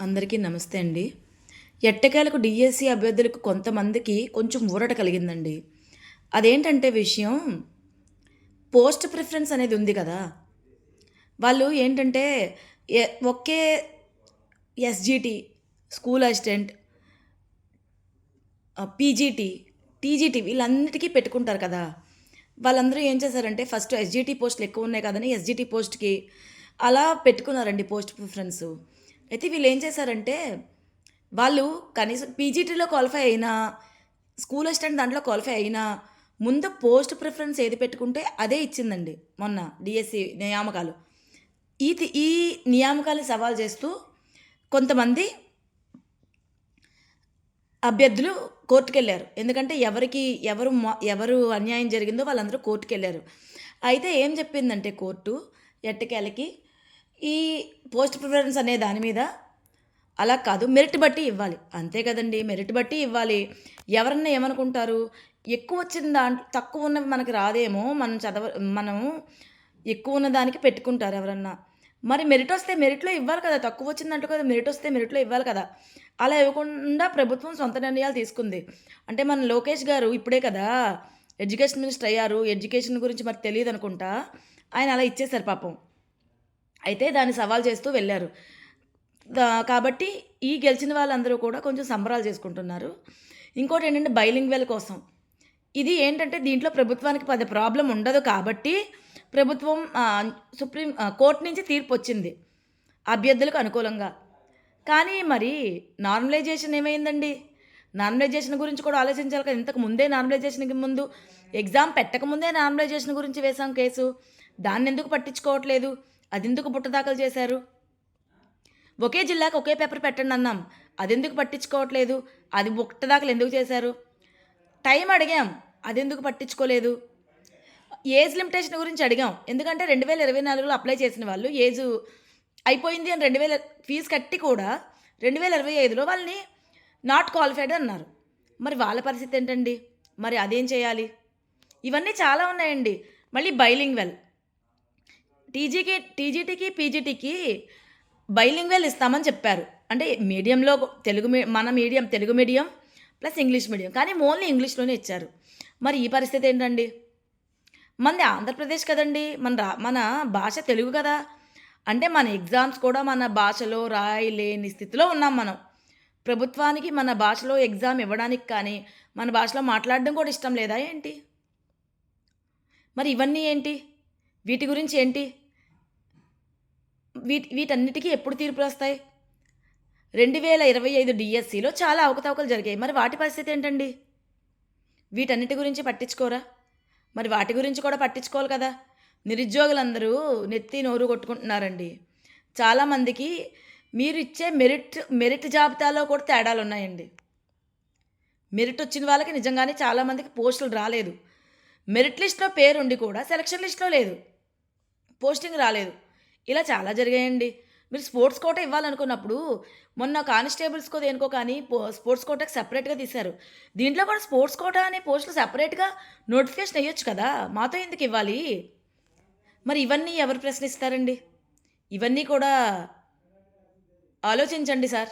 అందరికీ నమస్తే అండి. ఎట్టకేలకు డిఎస్సి అభ్యర్థులకు కొంతమందికి కొంచెం ఊరట కలిగిందండి. అదేంటంటే విషయం పోస్ట్ ప్రిఫరెన్స్ అనేది ఉంది కదా. వాళ్ళు ఏంటంటే ఎ- ఒకే SGT school assistant PGT TGT వీళ్ళందరికీ పెట్టుకుంటారు కదా. వాళ్ళందరూ ఏం చేశారంటే ఫస్ట్ ఎస్జిటి పోస్టులు ఎక్కువ ఉన్నాయి కదని ఎస్జిటి పోస్ట్కి అలా పెట్టుకున్నారండి పోస్ట్ ప్రిఫరెన్స్. అయితే వీళ్ళు ఏం చేశారంటే వాళ్ళు కనీసం పీజీటీలో క్వాలిఫై అయినా స్కూల్ అసిస్టెంట్ దాంట్లో క్వాలిఫై అయినా ముందు పోస్ట్ ప్రిఫరెన్స్ ఏది పెట్టుకుంటే అదే ఇచ్చిందండి మొన్న డిఎస్సి నియామకాలు. ఈ ఈ నియామకాలు సవాల్ చేస్తూ కొంతమంది అభ్యర్థులు కోర్టుకు వెళ్ళారు ఎందుకంటే ఎవరికి ఎవరు ఎవరు అన్యాయం జరిగిందో వాళ్ళందరూ కోర్టుకు వెళ్ళారు అయితే ఏం చెప్పిందంటే కోర్టు ఎట్టకేలకి ఈ పోస్ట్ ప్రిఫరెన్స్ అనే దాని మీద అలా కాదు మెరిట్ బట్టి ఇవ్వాలి. అంతే కదండి మెరిట్ బట్టి ఇవ్వాలి. ఎవరన్నా ఏమనుకుంటారు? ఎక్కువ వచ్చిన దాంట్లో తక్కువ ఉన్నవి మనకి రాదేమో మనం చదవ మనం ఎక్కువ ఉన్న దానికి పెట్టుకుంటారు ఎవరన్నా. మరి మెరిట్ వస్తే మెరిట్లో ఇవ్వాలి కదా తక్కువ వచ్చిందంటూ కదా మెరిట్ వస్తే మెరిట్లో ఇవ్వాలి కదా. అలా ఇవ్వకుండా ప్రభుత్వం సొంత నిర్ణయాలు తీసుకుంది. అంటే మన లోకేష్ గారు ఇప్పుడే కదా ఎడ్యుకేషన్ మినిస్టర్ అయ్యారు ఎడ్యుకేషన్ గురించి మరి తెలియదు అనుకుంటా ఆయన అలా ఇచ్చేశారు పాపం. అయితే దాన్ని సవాల్ చేస్తూ వెళ్ళారు. కాబట్టి ఈ గెలిచిన వాళ్ళందరూ కూడా కొంచెం సంబరాలు చేసుకుంటున్నారు. ఇంకోటి ఏంటంటే బైలింగ్వెల్ కోసం. ఇది ఏంటంటే దీంట్లో ప్రభుత్వానికి పెద్ద ప్రాబ్లం ఉండదు కాబట్టి ప్రభుత్వం సుప్రీం కోర్టు నుంచి తీర్పు వచ్చింది. అభ్యర్థులకు అనుకూలంగా. కానీ మరి నార్మలైజేషన్ ఏమైందండి? నార్మలైజేషన్ గురించి కూడా ఆలోచించాలి కదా. ఇంతకు ముందే నార్మలైజేషన్కి ముందు ఎగ్జామ్ పెట్టకముందే నార్మలైజేషన్ గురించి వేసాం కేసు. దాన్ని ఎందుకు పట్టించుకోవట్లేదు? అది ఎందుకు బుట్ట దాఖలు చేశారు? ఒకే జిల్లాకు ఒకే పేపర్ పెట్టండి అన్నాం. అది ఎందుకు పట్టించుకోవట్లేదు? అది బుట్ట దాఖలు ఎందుకు చేశారు? టైం అడిగాం. అది ఎందుకు పట్టించుకోలేదు? ఏజ్ లిమిటేషన్ గురించి అడిగాం. ఎందుకంటే రెండు వేల ఇరవై నాలుగులో అప్లై చేసిన వాళ్ళు ఏజ్ అయిపోయింది అని రెండు వేల ఫీజు కట్టి కూడా రెండు వేల ఇరవై ఐదులో వాళ్ళని నాట్ క్వాలిఫైడ్ అన్నారు. మరి వాళ్ళ పరిస్థితి ఏంటండి? మరి అదేం చేయాలి? ఇవన్నీ చాలా ఉన్నాయండి. మళ్ళీ బైలింగ్ వెల్ టీజీకి టీజీటీకి పీజీటీకి బైలింగ్వెల్ ఇస్తామని చెప్పారు. అంటే మీడియంలో తెలుగు మీ మన medium Telugu medium plus English medium. కానీ ఓన్లీ ఇంగ్లీష్లోనే ఇచ్చారు. మరి ఈ పరిస్థితి ఏంటండి? మనది ఆంధ్రప్రదేశ్ కదండి. మన రా మన భాష తెలుగు కదా. అంటే మన ఎగ్జామ్స్ కూడా మన భాషలో రాయలేని స్థితిలో ఉన్నాం మనం. ప్రభుత్వానికి మన భాషలో ఎగ్జామ్ ఇవ్వడానికి కానీ మన భాషలో మాట్లాడడం కూడా ఇష్టం లేదా ఏంటి? మరి ఇవన్నీ ఏంటి? వీటి గురించి ఏంటి? వీటి వీటన్నిటికీ ఎప్పుడు తీర్పులు వస్తాయి? రెండు వేల ఇరవై ఐదు డిఎస్సిలో చాలా అవకతవకలు జరిగాయి. మరి వాటి పరిస్థితి ఏంటండి? వీటన్నిటి గురించి పట్టించుకోరా? మరి వాటి గురించి కూడా పట్టించుకోవాలి కదా? నిరుద్యోగులందరూ నెత్తి నోరు కొట్టుకుంటున్నారండి. చాలామందికి మీరు ఇచ్చే మెరిట్ మెరిట్ జాబితాలో కూడా తేడాలు ఉన్నాయండి. మెరిట్ వచ్చిన వాళ్ళకి నిజంగానే చాలామందికి పోస్టులు రాలేదు. మెరిట్ లిస్ట్లో పేరుండి కూడా సెలక్షన్ లిస్ట్లో లేదు. పోస్టింగ్ రాలేదు. ఇలా చాలా జరిగాయండి. మీరు స్పోర్ట్స్ కోట ఇవ్వాలనుకున్నప్పుడు మొన్న కానిస్టేబుల్స్కో దేనికో కానీ స్పోర్ట్స్ కోటాకి సపరేట్గా తీశారు. దీంట్లో కూడా స్పోర్ట్స్ కోటా అనే పోస్టులు సపరేట్గా నోటిఫికేషన్ వేయొచ్చు కదా? మాతో ఎందుకు ఇవ్వాలి? మరి ఇవన్నీ ఎవరు ప్రశ్నిస్తారండి? ఇవన్నీ కూడా ఆలోచించండి సార్.